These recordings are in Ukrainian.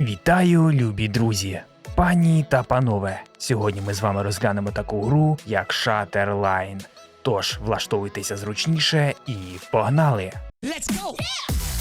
Вітаю, любі друзі! Пані та панове! Сьогодні ми з вами розглянемо таку гру, як Shutterline. Тож влаштовуйтеся зручніше і погнали! Let's go. Be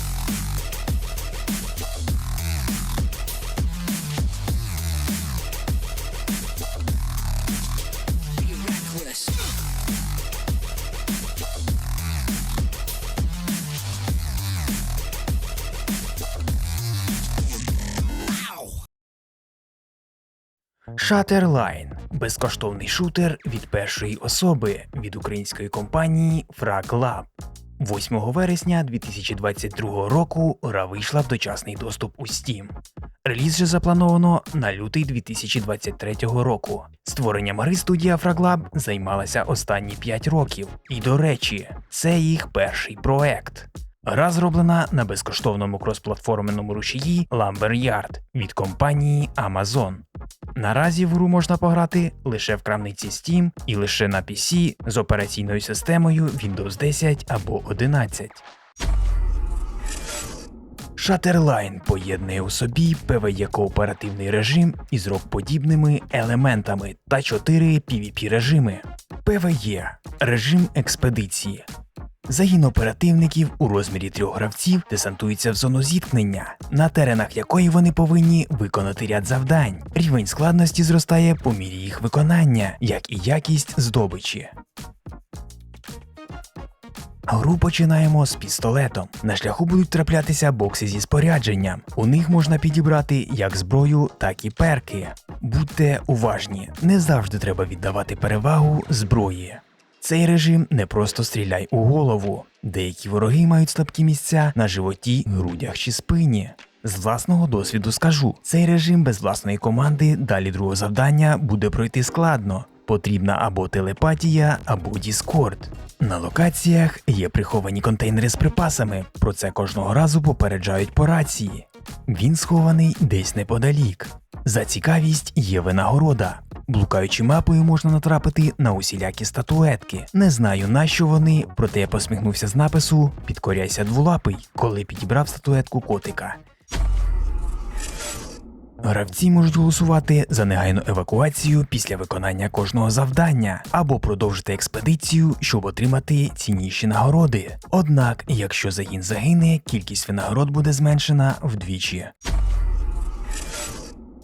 Shutterline – безкоштовний шутер від першої особи від української компанії FragLab. 8 вересня 2022 року гра вийшла в дочасний доступ у Steam. Реліз же заплановано на лютий 2023 року. Створенням гри студія FragLab займалася останні 5 років. І до речі, це їх перший проект. Гра зроблена на безкоштовному кросплатформеному рушії Lumberyard від компанії Amazon. Наразі в гру можна пограти лише в крамниці Steam і лише на PC з операційною системою Windows 10 або 11. Shutterline поєднує у собі PvE кооперативний режим із рок-подібними елементами та 4 PvP режими. PvE – режим експедиції. Загін оперативників у розмірі трьох гравців десантується в зону зіткнення, на теренах якої вони повинні виконати ряд завдань. Рівень складності зростає по мірі їх виконання, як і якість здобичі. Гру починаємо з пістолетом. На шляху будуть траплятися бокси зі спорядженням. У них можна підібрати як зброю, так і перки. Будьте уважні, не завжди треба віддавати перевагу зброї. Цей режим не просто стріляй у голову. Деякі вороги мають слабкі місця на животі, грудях чи спині. З власного досвіду скажу, цей режим без власної команди далі другого завдання буде пройти складно. Потрібна або телепатія, або Діскорд. На локаціях є приховані контейнери з припасами. Про це кожного разу попереджають по рації. Він схований десь неподалік. За цікавість є винагорода. Блукаючи мапою, можна натрапити на усілякі статуетки. Не знаю на що вони, проте я посміхнувся з напису Підкоряйся дволапий, коли підібрав статуетку котика. Гравці можуть голосувати за негайну евакуацію після виконання кожного завдання або продовжити експедицію, щоб отримати цінніші нагороди. Однак, якщо загін загине, кількість винагород буде зменшена вдвічі.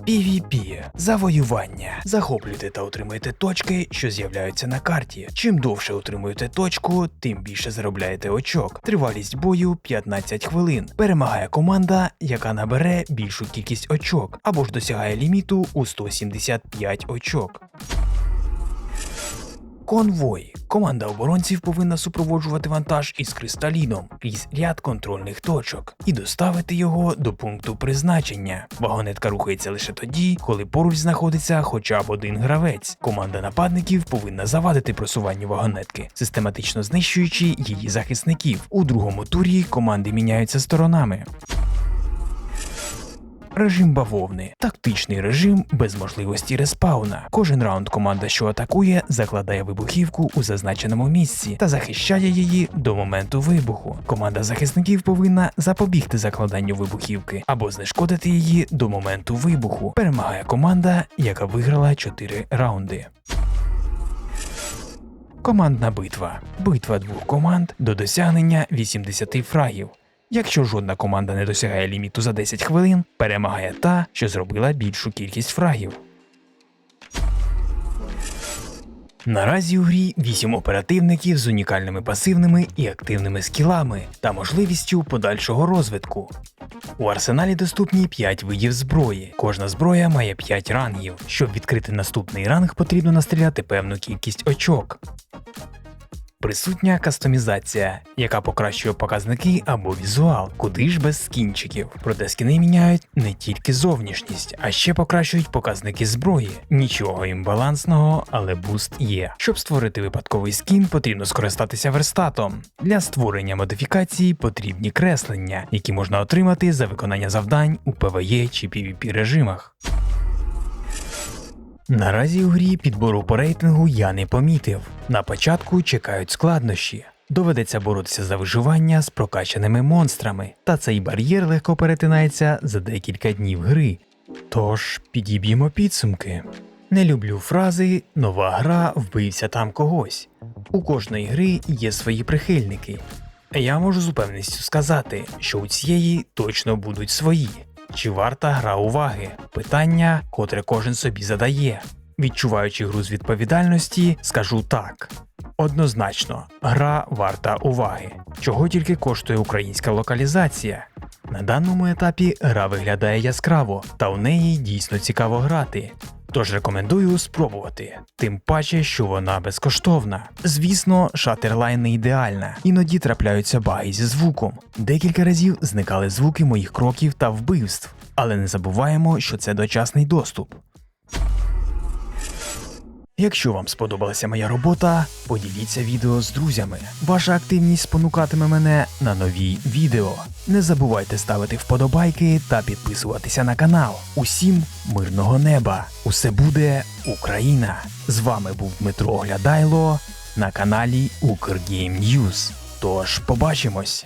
PvP – завоювання. Захоплюйте та отримуйте точки, що з'являються на карті. Чим довше отримуєте точку, тим більше заробляєте очок. Тривалість бою 15 хвилин. Перемагає команда, яка набере більшу кількість очок, або ж досягає ліміту у 175 очок. Конвой. Команда оборонців повинна супроводжувати вантаж із кристаліном крізь ряд контрольних точок і доставити його до пункту призначення. Вагонетка рухається лише тоді, коли поруч знаходиться хоча б один гравець. Команда нападників повинна завадити просуванню вагонетки, систематично знищуючи її захисників. У другому турі команди міняються сторонами. Режим бавовни тактичний режим без можливості респауна. Кожен раунд команда, що атакує, закладає вибухівку у зазначеному місці та захищає її до моменту вибуху. Команда захисників повинна запобігти закладанню вибухівки або знешкодити її до моменту вибуху. Перемагає команда, яка виграла 4 раунди. Командна битва. Битва двох команд до досягнення 80 фрагів. Якщо жодна команда не досягає ліміту за 10 хвилин, перемагає та, що зробила більшу кількість фрагів. Наразі у грі 8 оперативників з унікальними пасивними і активними скілами та можливістю подальшого розвитку. У арсеналі доступні 5 видів зброї. Кожна зброя має 5 рангів. Щоб відкрити наступний ранг, потрібно настріляти певну кількість очок. Присутня кастомізація, яка покращує показники або візуал, куди ж без скінчиків. Проте скіни міняють не тільки зовнішність, а ще покращують показники зброї. Нічого імбалансного, але буст є. Щоб створити випадковий скін, потрібно скористатися верстатом. Для створення модифікації потрібні креслення, які можна отримати за виконання завдань у PvE чи PvP режимах. Наразі у грі підбору по рейтингу я не помітив. На початку чекають складнощі. Доведеться боротися за виживання з прокачаними монстрами, та цей бар'єр легко перетинається за декілька днів гри. Тож підіб'ємо підсумки. Не люблю фрази нова гра вбився там когось. У кожної гри є свої прихильники. Я можу з упевненістю сказати, що у цієї точно будуть свої. Чи варта гра уваги? Питання, котре кожен собі задає. Відчуваючи гру з відповідальності, скажу так. Однозначно, гра варта уваги. Чого тільки коштує українська локалізація. На даному етапі гра виглядає яскраво, та в неї дійсно цікаво грати. Тож рекомендую спробувати, тим паче, що вона безкоштовна. Звісно, шатерлайн не ідеальна, іноді трапляються баги зі звуком. Декілька разів зникали звуки моїх кроків та вбивств, але не забуваємо, що це дочасний доступ. Якщо вам сподобалася моя робота, поділіться відео з друзями. Ваша активність спонукатиме мене на нові відео. Не забувайте ставити вподобайки та підписуватися на канал. Усім мирного неба! Усе буде Україна! З вами був Дмитро Глядайло на каналі Укргейм Ньюз. Тож побачимось!